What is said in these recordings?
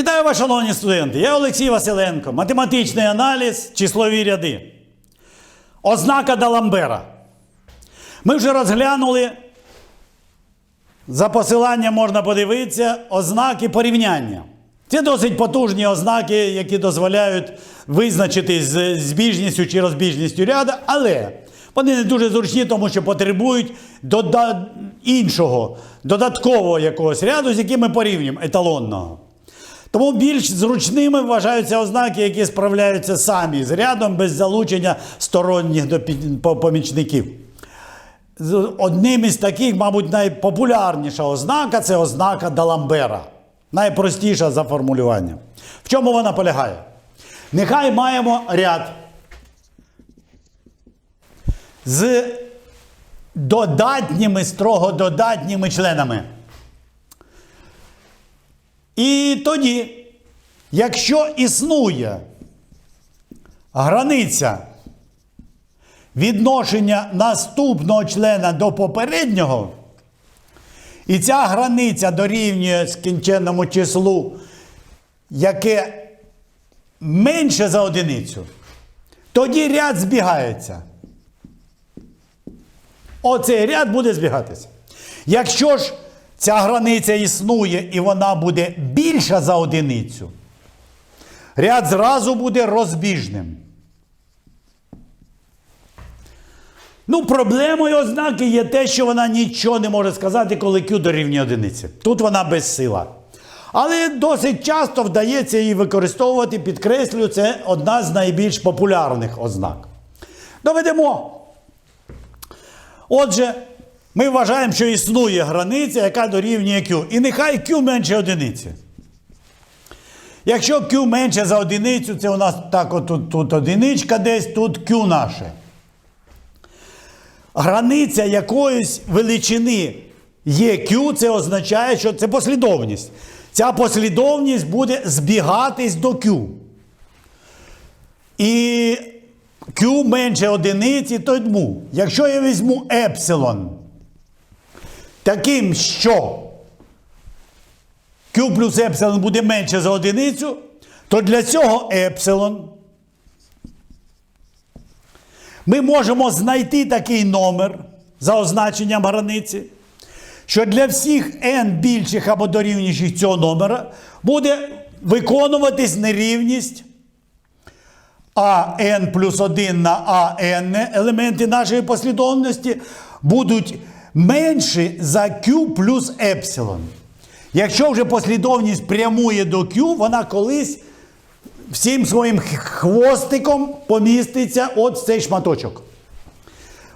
Вітаю вас, шановні студенти! Я Олексій Василенко. Математичний аналіз, числові ряди. Ознака Даламбера. Ми вже розглянули. За посиланням можна подивитися ознаки порівняння. Це досить потужні ознаки, які дозволяють визначити збіжністю чи розбіжністю ряда, але вони не дуже зручні, тому що потребують дода... іншого, додаткового якогось ряду, з яким ми порівнюємо еталонного. Тому більш зручними вважаються ознаки, які справляються самі з рядом без залучення сторонніх помічників. Одним із таких, мабуть, найпопулярніша ознака це ознака Даламбера. Найпростіша за формулюванням. В чому вона полягає? Нехай маємо ряд з додатніми, строго додатніми членами. І тоді, якщо існує границя відношення наступного члена до попереднього, і ця границя дорівнює скінченному числу, яке менше за одиницю, тоді ряд збігається. Оцей ряд буде збігатися. Якщо ж ця границя існує і вона буде більша за одиницю, ряд зразу буде розбіжним. Ну, проблемою ознаки є те, що вона нічого не може сказати, коли Q дорівнює одиниці. Тут вона безсила. Але досить часто вдається її використовувати, підкреслюю, це одна з найбільш популярних ознак. Доведемо. Отже, ми вважаємо, що існує границя, яка дорівнює Q. І нехай Q менше одиниці. Якщо Q менше за одиницю, це у нас так, от тут, тут одиничка десь, тут Q наше. Границя якоїсь величини є Q, це означає, що це послідовність. Ця послідовність буде збігатись до Q. І Q менше одиниці, тому, якщо я візьму епсилон таким, що Q плюс епсилон буде менше за одиницю, то для цього епсилон. Ми можемо знайти такий номер за означенням границі, що для всіх n більших або дорівнюючих цього номера буде виконуватись нерівність АН плюс 1 на АН. Елементи нашої послідовності будуть менші за Q плюс епсилон. Якщо вже послідовність прямує до Q, вона колись всім своїм хвостиком поміститься от в цей шматочок.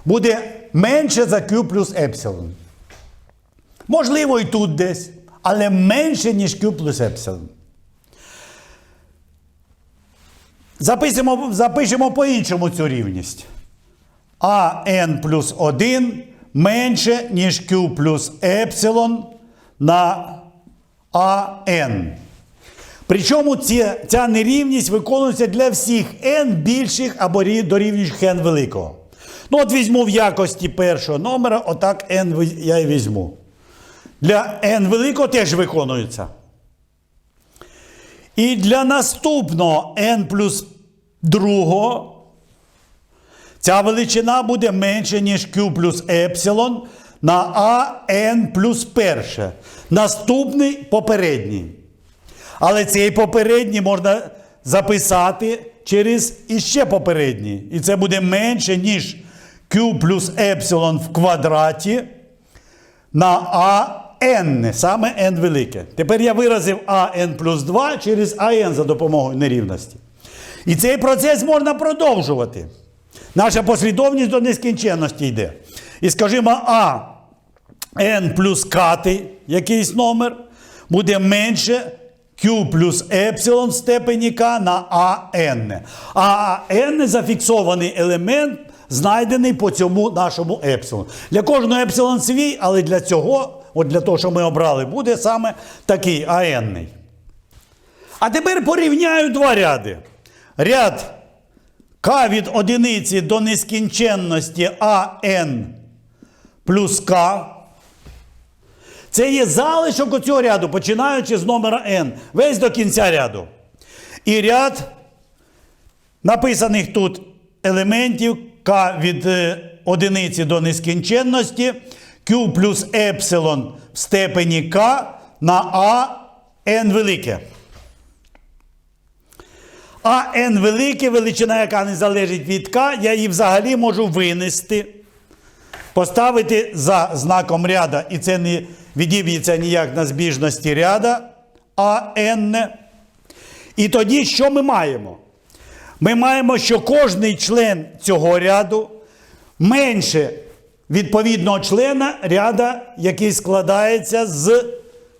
Буде менше за Q плюс епсилон. Можливо, і тут десь, але менше, ніж Q плюс епсилон. Запишемо, запишемо по-іншому цю рівність. АН плюс 1 менше, ніж Q плюс епсилон на АН. Причому ці, ця нерівність виконується для всіх n більших або рі- дорівнюючих n великого. Ну, от візьму в якості першого номера, отак n я і візьму. Для n великого теж виконується. І для наступного n плюс другого ця величина буде менше, ніж Q плюс епсилон на AN плюс перше. Наступний попередній. Але цей попередній можна записати через іще попередній. І це буде менше, ніж Q плюс епсилон в квадраті на АН, саме n велике. Тепер я виразив АН плюс 2 через АН за допомогою нерівності. І цей процес можна продовжувати. Наша послідовність до нескінченності йде. І скажімо, А n плюс катий, якийсь номер, буде менше Q плюс епсилон в степені К на АН. А n зафіксований елемент, знайдений по цьому нашому епсилону. Для кожного епсилон свій, але для цього, от для того, що ми обрали, буде саме такий АН. А тепер порівняю два ряди. Ряд К від одиниці до нескінченності АН плюс К. Це є залишок оцього ряду, починаючи з номера n, весь до кінця ряду. І ряд написаних тут елементів k від е, одиниці до нескінченності, q плюс епсилон в степені k на n велике. А n велике, величина, яка не залежить від k, я її взагалі можу винести, поставити за знаком ряда, і це не відіб'ється ніяк на збіжності ряда а n. І тоді що ми маємо? Ми маємо, що кожний член цього ряду менше відповідного члена ряда, який складається з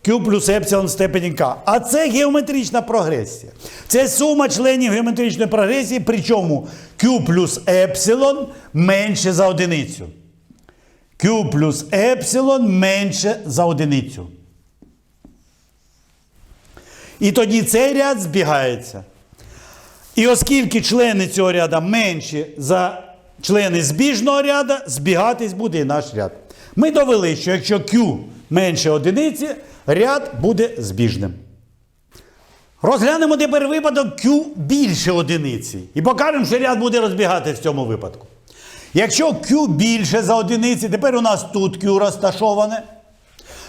Q плюс епсилон в степені К. А це геометрична прогресія. Це сума членів геометричної прогресії, причому Q плюс епсилон менше за одиницю. Q плюс епсилон менше за одиницю. І тоді цей ряд збігається. І оскільки члени цього ряда менші за члени збіжного ряда, збігатись буде і наш ряд. Ми довели, що якщо Q менше одиниці, ряд буде збіжним. Розглянемо тепер випадок Q більше одиниці. І покажемо, що ряд буде розбігатись в цьому випадку. Якщо Q більше за одиниці, тепер у нас тут Q розташоване,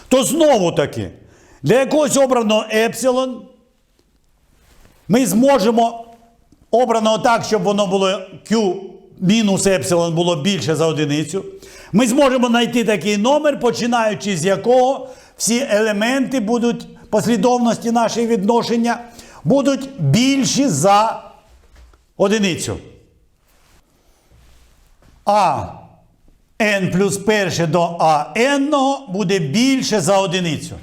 то знову таки, для якогось обраного епсилон ми зможемо обраного так, щоб воно було Q мінус епсилон було більше за одиницю. Ми зможемо знайти такий номер, починаючи з якого всі елементи будуть послідовності нашої відношення будуть більші за одиницю. А n плюс перше до АН буде більше за одиницю.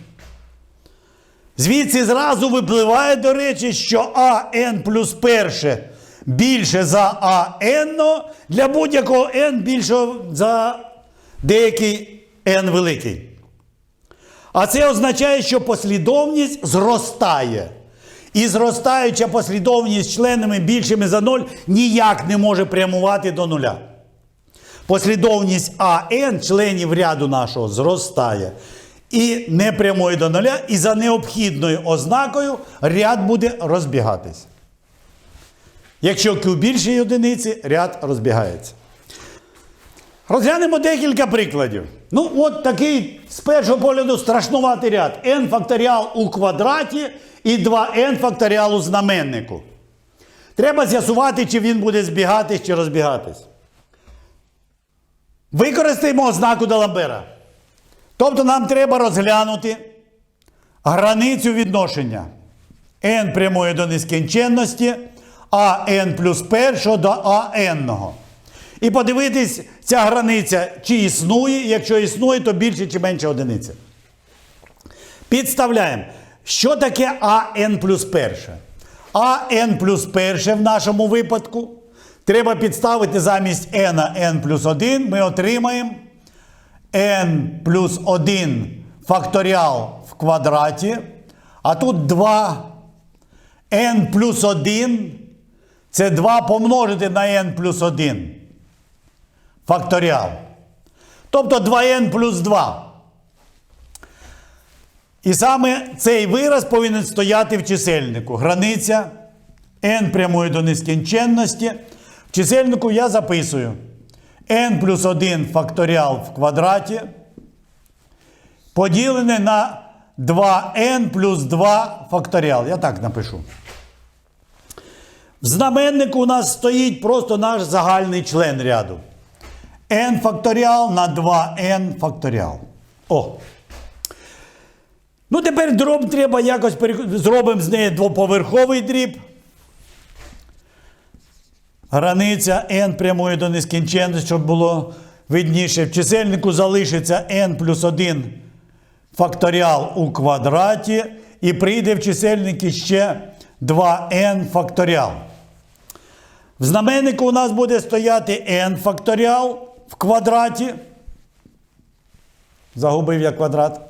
Звідси зразу випливає, до речі, що АН плюс перше більше за АН для будь-якого n більше за деякий n великий. А це означає, що послідовність зростає. І зростаюча послідовність членами більшими за 0 ніяк не може прямувати до нуля. Послідовність АН членів ряду нашого зростає і не прямує до нуля, і за необхідною ознакою ряд буде розбігатись. Якщо Q більшої одиниці, ряд розбігається. Розглянемо декілька прикладів. Ну, от такий з першого погляду страшнуватий ряд. n факторіал у квадраті і 2n факторіал у знаменнику. Треба з'ясувати, чи він буде збігатись чи розбігатись. Використаємо ознаку Даламбера. Тобто нам треба розглянути границю відношення n прямує до нескінченності, а n плюс першого до АН. І подивитись, ця границя чи існує, якщо існує, то більше чи менше одиниця. Підставляємо, що таке АН плюс перше. АН плюс перше в нашому випадку. Треба підставити замість n n плюс 1, ми отримаємо n плюс 1 факторіал в квадраті. А тут 2 n плюс 1 це 2 помножити на n плюс 1. Факторіал. Тобто 2n плюс 2. І саме цей вираз повинен стояти в чисельнику. Границя n прямує до нескінченності. В чисельнику я записую n плюс 1 факторіал в квадраті поділене на 2n плюс 2 факторіал. Я так напишу. В знаменнику у нас стоїть просто наш загальний член ряду. N факторіал на 2n факторіал. О! Ну, тепер дроб треба якось перек- зробимо з неї двоповерховий дріб. Границя n прямує до нескінченності, щоб було видніше. В чисельнику залишиться n плюс 1 факторіал у квадраті. І прийде в чисельники ще 2n факторіал. В знаменнику у нас буде стояти n факторіал в квадраті. Загубив я квадрат.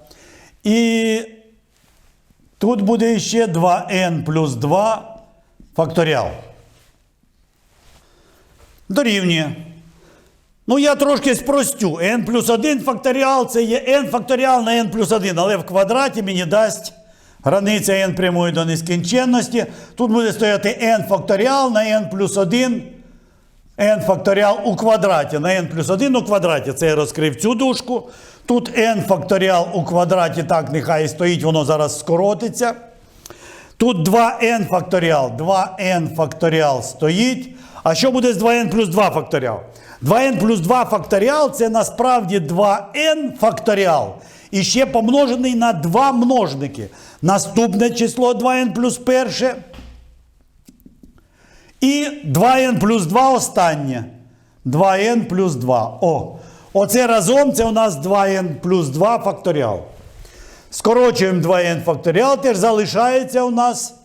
І тут буде ще 2n плюс 2 факторіал. Дорівнює. Ну, я трошки спростю. n плюс 1 факторіал це є n факторіал на n плюс 1, але в квадраті мені дасть границя n прямої до нескінченності. Тут буде стояти n факторіал на n плюс 1. N факторіал у квадраті на n плюс 1 у квадраті. Це я розкрив цю дужку. Тут n факторіал у квадраті, так, нехай стоїть, воно зараз скоротиться. Тут 2n факторіал. 2n факторіал стоїть. А що буде з 2n плюс 2 факторіал? 2n плюс 2 факторіал це насправді 2n факторіал. І ще помножений на два множники. Наступне число 2n плюс перше. І 2n плюс 2 останнє. 2n плюс 2. О, оце разом це у нас 2n плюс 2 факторіал. Скорочуємо 2n факторіал, теж залишається у нас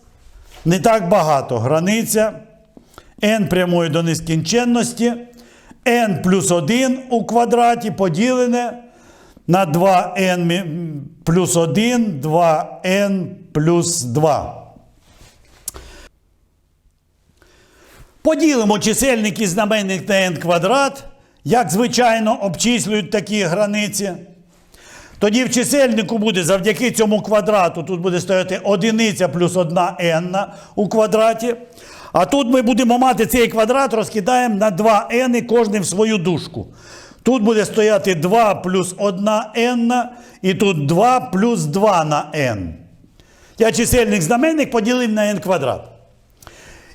не так багато. Границя n прямої до нескінченності. n плюс 1 у квадраті поділене на 2n плюс 1, 2n плюс 2. Поділимо чисельник і знаменник на n квадрат, як звичайно обчислюють такі границі. Тоді в чисельнику буде завдяки цьому квадрату, тут буде стояти одиниця плюс одна n у квадраті. А тут ми будемо мати цей квадрат, розкидаємо на 2 n кожним в свою дужку. Тут буде стояти 2 плюс 1 n, і тут 2 плюс 2 на n. Я чисельник знаменник поділив на n квадрат.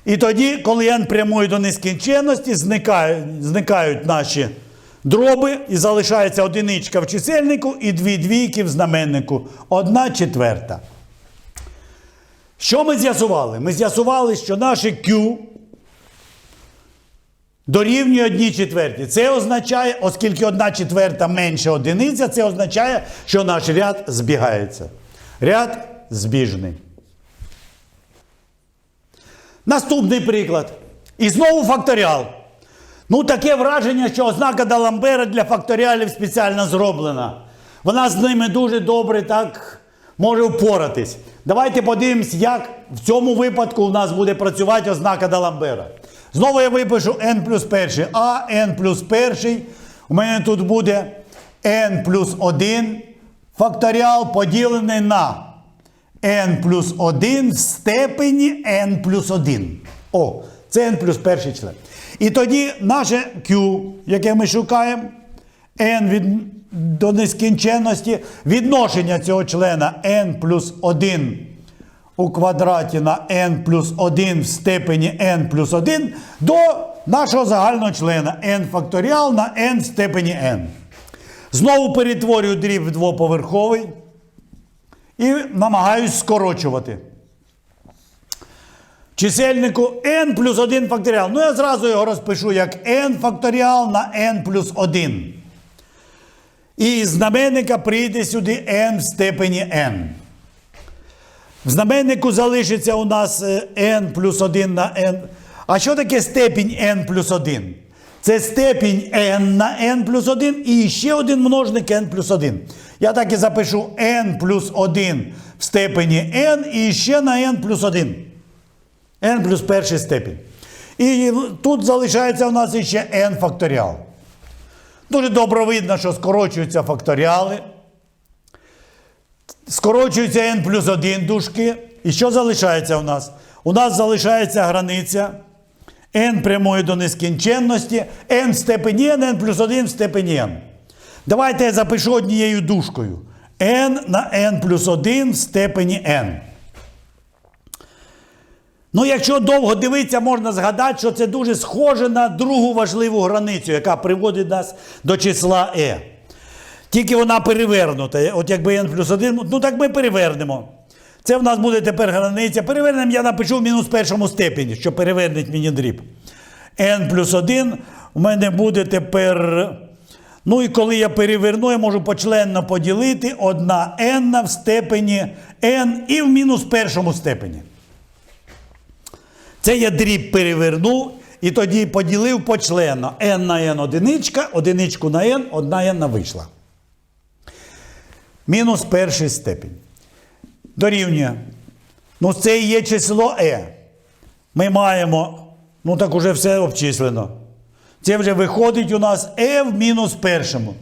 І тоді, коли n прямує до нескінченності, зникають, зникають наші дроби і залишається одиничка в чисельнику і дві двійки в знаменнику. Одна четверта. Що ми з'ясували? Ми з'ясували, що наше Q дорівнює одній четвертій. Це означає, оскільки одна четверта менше одиниця, це означає, що наш ряд збігається. Ряд збіжний. Наступний приклад. І знову факторіал. Ну, таке враження, що ознака Даламбера для факторіалів спеціально зроблена. Вона з ними дуже добре так може впоратись. Давайте подивимось, як в цьому випадку у нас буде працювати ознака Даламбера. Знову я випишу n плюс перший, а n плюс перший. У мене тут буде n плюс 1 факторіал поділений на n плюс 1 в степені n плюс 1. О, це n плюс перший член. І тоді наше Q, яке ми шукаємо, n від, до нескінченності, відношення цього члена n плюс 1 у квадраті на n плюс 1 в степені n плюс 1 до нашого загального члена n факторіал на n в степені n. Знову перетворюю дріб двоповерховий і намагаюсь скорочувати. Чисельнику n плюс 1 факторіал. Ну, я зразу його розпишу як n факторіал на n плюс 1. І з знаменника прийде сюди n в степені n. В знаменнику залишиться у нас е, n плюс 1 на n. А що таке степінь n плюс 1? Це степінь n на n плюс 1 і ще один множник n плюс 1. Я так і запишу n плюс 1 в степені n і ще на n плюс 1. n плюс перший степінь. І тут залишається у нас ще n факторіал. Дуже добре видно, що скорочуються факторіали. Скорочується n плюс 1 дужки. І що залишається у нас? У нас залишається границя n прямої до нескінченності, n в степені n, n плюс 1 в степені n. Давайте я запишу однією дужкою. n на n плюс 1 в степені n. Ну, якщо довго дивитися, можна згадати, що це дуже схоже на другу важливу границю, яка приводить нас до числа e. Тільки вона перевернута. От якби n плюс 1, ну так ми перевернемо. Це в нас буде тепер границя. Перевернемо, я напишу в мінус першому степені, що перевернеть мені дріб. n плюс 1 у мене буде тепер. Ну і коли я переверну, я можу почленно поділити 1 n в степені n і в мінус першому степені. Це я дріб перевернув і тоді поділив почленно. n на n одиничка, одиничку на n, одна n вийшла. Мінус перший степінь. Дорівнює. Ну, це і є число e. Ми маємо, ну так уже все обчислено. Це вже виходить у нас e в мінус першому.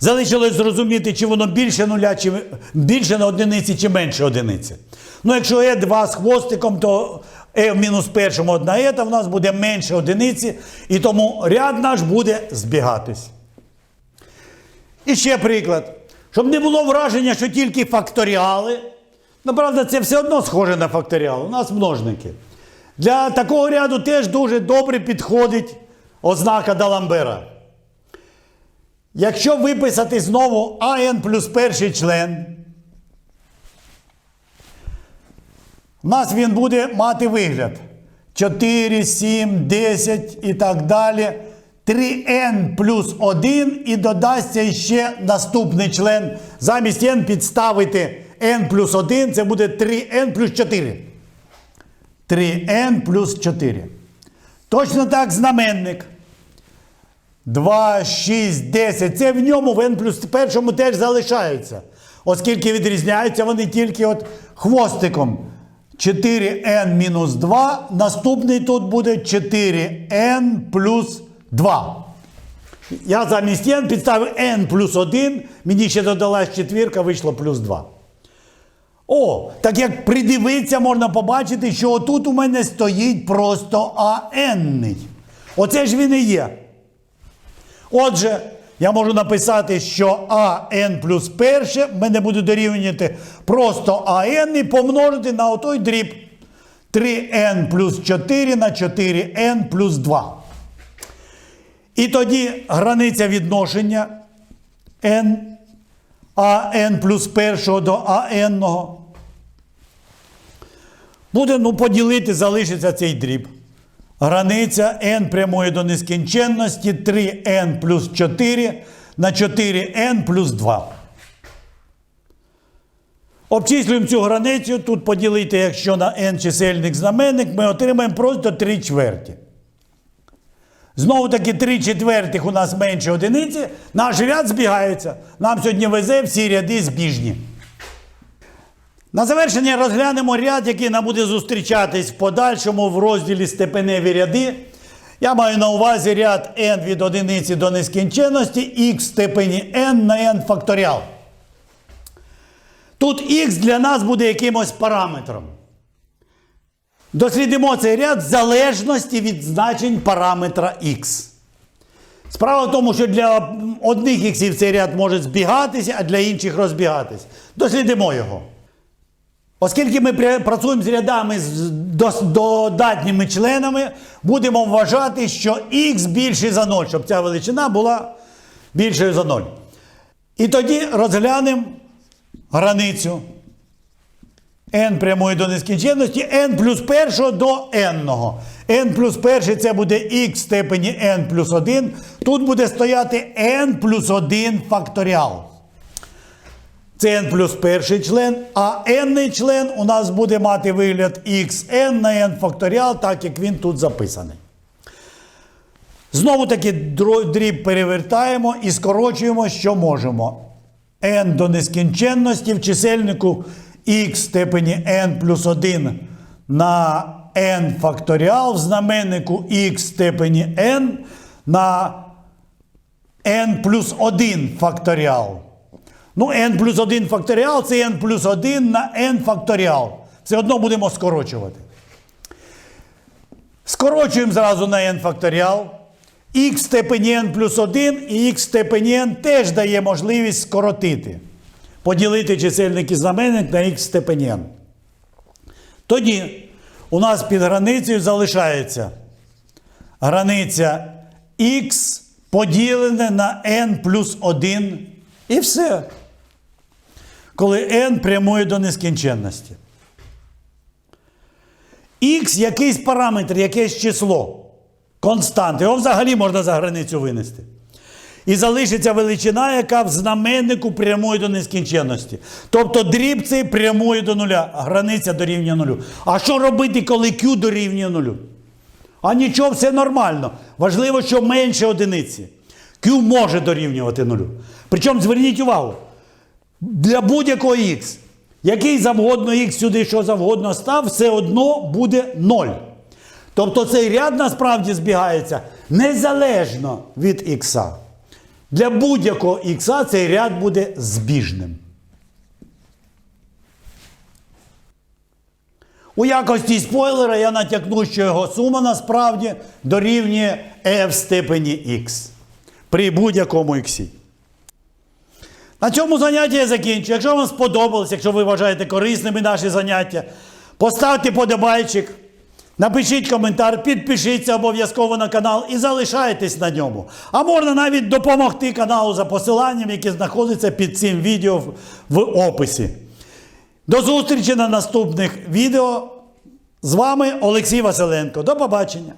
Залишилось зрозуміти, чи воно більше нуля, чи більше на одиниці, чи менше одиниці. Ну, якщо e 2 з хвостиком, то e в мінус першому одна ета в нас буде менше одиниці, і тому ряд наш буде збігатись. І ще приклад. Щоб не було враження, що тільки факторіали. Ну, правда, це все одно схоже на факторіал. У нас множники. Для такого ряду теж дуже добре підходить ознака Даламбера. Якщо виписати знову АН плюс перший член, у нас він буде мати вигляд 4, 7, 10 і так далі. 3n плюс 1 і додасться ще наступний член. Замість n підставити n плюс 1, це буде 3n плюс 4. 3n плюс 4. Точно так знаменник. 2, 6, 10. Це в ньому в n плюс першому теж залишається. Оскільки відрізняються вони тільки от хвостиком. 4n мінус 2. Наступний тут буде 4n плюс 2. Я замість n підставив n плюс 1. Мені ще додалась четвірка, вийшло плюс 2. О, так як придивитися, можна побачити, що отут у мене стоїть просто АН. Оце ж він і є. Отже, я можу написати, що АН плюс перше мене буде дорівнювати просто АН і помножити на отой дріб 3N плюс 4 на 4N плюс 2. І тоді границя відношення N, АН плюс першого до АН. Буде ну, поділити, залишиться цей дріб. Границя n прямує до нескінченності 3n плюс 4 на 4n плюс 2. Обчислюємо цю границю. Тут поділити, якщо на n чисельник знаменник, ми отримаємо просто 3 чверті. Знову таки 3 четвертих у нас менше одиниці. Наш ряд збігається. Нам сьогодні везе всі ряди збіжні. На завершення розглянемо ряд, який нам буде зустрічатись в подальшому в розділі степеневі ряди. Я маю на увазі ряд n від одиниці до нескінченності, в степені n на n факторіал. Тут x для нас буде якимось параметром. Дослідимо цей ряд в залежності від значень параметра x. Справа в тому, що для одних іксів цей ряд може збігатися, а для інших розбігатись. Дослідимо його. Оскільки ми працюємо з рядами з додатніми членами, будемо вважати, що х більший за 0, щоб ця величина була більшою за 0. І тоді розглянемо границю n прямує до нескінченності, n плюс першого до n. n плюс перший це буде х в степені n плюс 1. Тут буде стояти n плюс 1 факторіал. Це n плюс перший член, а n член у нас буде мати вигляд xn на n факторіал, так як він тут записаний. Знову таки дріб перевертаємо і скорочуємо, що можемо. n до нескінченності в чисельнику x в степені n плюс 1 на n факторіал в знаменнику x в степені n на n плюс 1 факторіал. Ну, n плюс 1 факторіал це n плюс 1 на n факторіал. Все одно будемо скорочувати. Скорочуємо зразу на n факторіал. в степені n плюс 1 і х степені n теж дає можливість скоротити. Поділити чисельник і знаменник на в степені n. Тоді у нас під границею залишається границя х поділене на n плюс 1 і все. Коли n прямує до нескінченності. Х якийсь параметр, якесь число. Констант. Його взагалі можна за границю винести. І залишиться величина, яка в знаменнику прямує до нескінченності. Тобто дріб цей прямує до нуля, границя дорівнює нулю. А що робити, коли Q дорівнює нулю? А нічого, все нормально. Важливо, що менше одиниці. Q може дорівнювати нулю. Причому зверніть увагу, для будь-якого х, який завгодно х сюди, що завгодно став, все одно буде 0. Тобто цей ряд насправді збігається незалежно від ікса. Для будь-якого ікса цей ряд буде збіжним. У якості спойлера я натякну, що його сума насправді дорівнює e в степені x при будь-якому іксі. На цьому заняття я закінчу. Якщо вам сподобалось, якщо ви вважаєте корисними наші заняття, поставте подобайчик, напишіть коментар, підпишіться обов'язково на канал і залишайтесь на ньому. А можна навіть допомогти каналу за посиланням, яке знаходиться під цим відео в- описі. До зустрічі на наступних відео. З вами Олексій Василенко. До побачення.